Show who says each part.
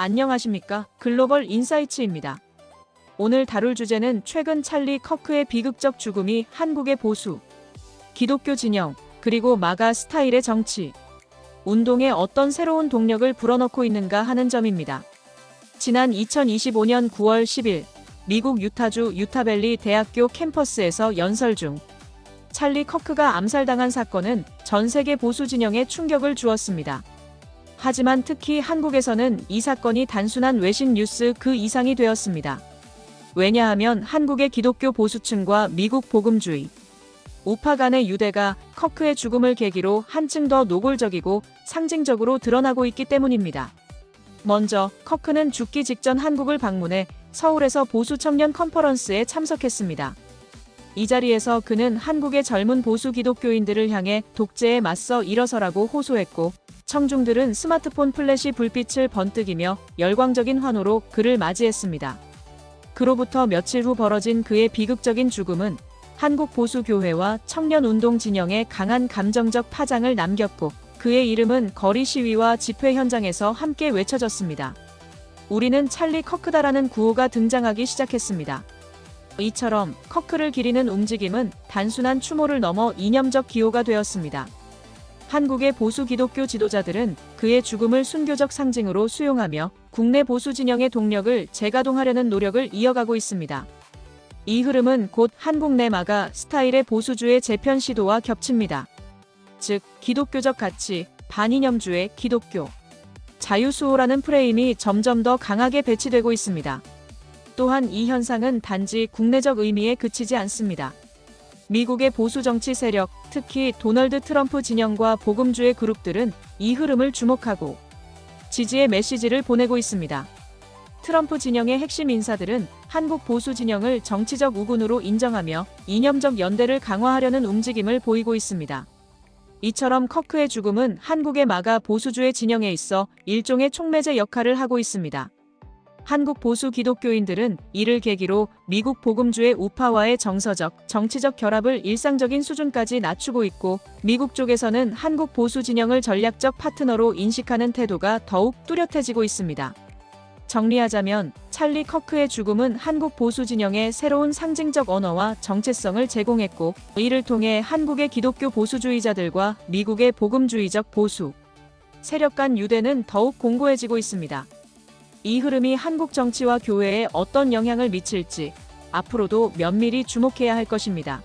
Speaker 1: 안녕하십니까. 글로벌 인사이츠입니다. 오늘 다룰 주제는 최근 찰리 커크의 비극적 죽음이 한국의 보수, 기독교 진영, 그리고 마가 스타일의 정치, 운동에 어떤 새로운 동력을 불어넣고 있는가 하는 점입니다. 지난 2025년 9월 10일, 미국 유타주 유타밸리 대학교 캠퍼스에서 연설 중 찰리 커크가 암살당한 사건은 전 세계 보수 진영에 충격을 주었습니다. 하지만 특히 한국에서는 이 사건이 단순한 외신 뉴스 그 이상이 되었습니다. 왜냐하면 한국의 기독교 보수층과 미국 복음주의, 우파 간의 유대가 커크의 죽음을 계기로 한층 더 노골적이고 상징적으로 드러나고 있기 때문입니다. 먼저 커크는 죽기 직전 한국을 방문해 서울에서 보수 청년 컨퍼런스에 참석했습니다. 이 자리에서 그는 한국의 젊은 보수 기독교인들을 향해 독재에 맞서 일어서라고 호소했고 청중들은 스마트폰 플래시 불빛을 번뜩이며 열광적인 환호로 그를 맞이했습니다. 그로부터 며칠 후 벌어진 그의 비극적인 죽음은 한국 보수 교회와 청년 운동 진영에 강한 감정적 파장을 남겼고 그의 이름은 거리 시위와 집회 현장에서 함께 외쳐졌습니다. 우리는 찰리 커크다라는 구호가 등장하기 시작했습니다. 이처럼 커크를 기리는 움직임은 단순한 추모를 넘어 이념적 기호가 되었습니다. 한국의 보수 기독교 지도자들은 그의 죽음을 순교적 상징으로 수용하며 국내 보수 진영의 동력을 재가동하려는 노력을 이어가고 있습니다. 이 흐름은 곧 한국 내 마가 스타일의 보수주의 재편 시도와 겹칩니다. 즉, 기독교적 가치, 반이념주의 기독교, 자유수호라는 프레임이 점점 더 강하게 배치되고 있습니다. 또한 이 현상은 단지 국내적 의미에 그치지 않습니다. 미국의 보수 정치 세력, 특히 도널드 트럼프 진영과 복음주의 그룹들은 이 흐름을 주목하고 지지의 메시지를 보내고 있습니다. 트럼프 진영의 핵심 인사들은 한국 보수 진영을 정치적 우군으로 인정하며 이념적 연대를 강화하려는 움직임을 보이고 있습니다. 이처럼 커크의 죽음은 한국의 마가 보수주의 진영에 있어 일종의 촉매제 역할을 하고 있습니다. 한국 보수 기독교인들은 이를 계기로 미국 복음주의 우파와의 정서적, 정치적 결합을 일상적인 수준까지 낮추고 있고 미국 쪽에서는 한국 보수 진영을 전략적 파트너로 인식하는 태도가 더욱 뚜렷해지고 있습니다. 정리하자면 찰리 커크의 죽음은 한국 보수 진영에 새로운 상징적 언어와 정체성을 제공했고 이를 통해 한국의 기독교 보수주의자들과 미국의 복음주의적 보수 세력 간 유대는 더욱 공고해지고 있습니다. 이 흐름이 한국 정치와 교회에 어떤 영향을 미칠지 앞으로도 면밀히 주목해야 할 것입니다.